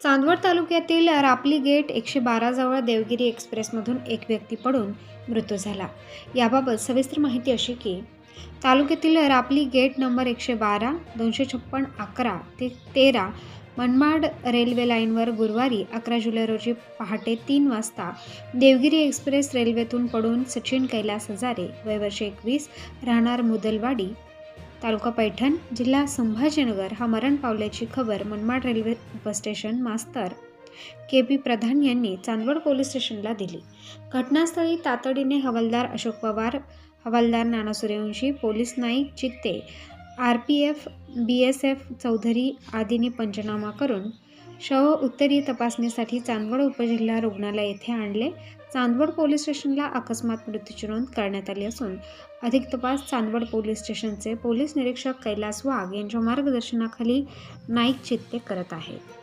चांदवड तालुक्यातील रापली गेट एकशे बाराजवळ देवगिरी एक्सप्रेसमधून एक व्यक्ती पडून मृत्यू झाला. याबाबत सविस्तर माहिती अशी की तालुक्यातील रापली गेट नंबर एकशे बारा दोनशे छप्पन अकरा ते तेरा मनमाड रेल्वे लाईनवर गुरुवारी अकरा जुलै रोजी पहाटे तीन वाजता देवगिरी एक्सप्रेस रेल्वेतून पडून सचिन कैलास हजारे वय वर्ष एकवीस राहणार मुदलवाडी तालुका पैठण जिल्हा संभाजीनगर हा मरण पावल्याची खबर मनमाड रेल्वे उपस्टेशन मास्तर के पी प्रधान यांनी चांदवड पोलीस स्टेशनला दिली. घटनास्थळी तातडीने हवालदार अशोक पवार हवालदार नाना Suryavanshi police Naik Chitte R P F B S F Chaudhari आदींनी पंचनामा करून शव उत्तरीय तपासणीसाठी चांदवड उपजिल्हा रुग्णालय येथे आणले. चांदवड पोलीस स्टेशनला अकस्मात मृत्यूची नोंद करण्यात आली असून अधिक तपास चांदवड पोलीस स्टेशनचे पोलीस निरीक्षक कैलास वाघ यांच्या मार्गदर्शनाखाली नाईक चित्ते करत आहेत.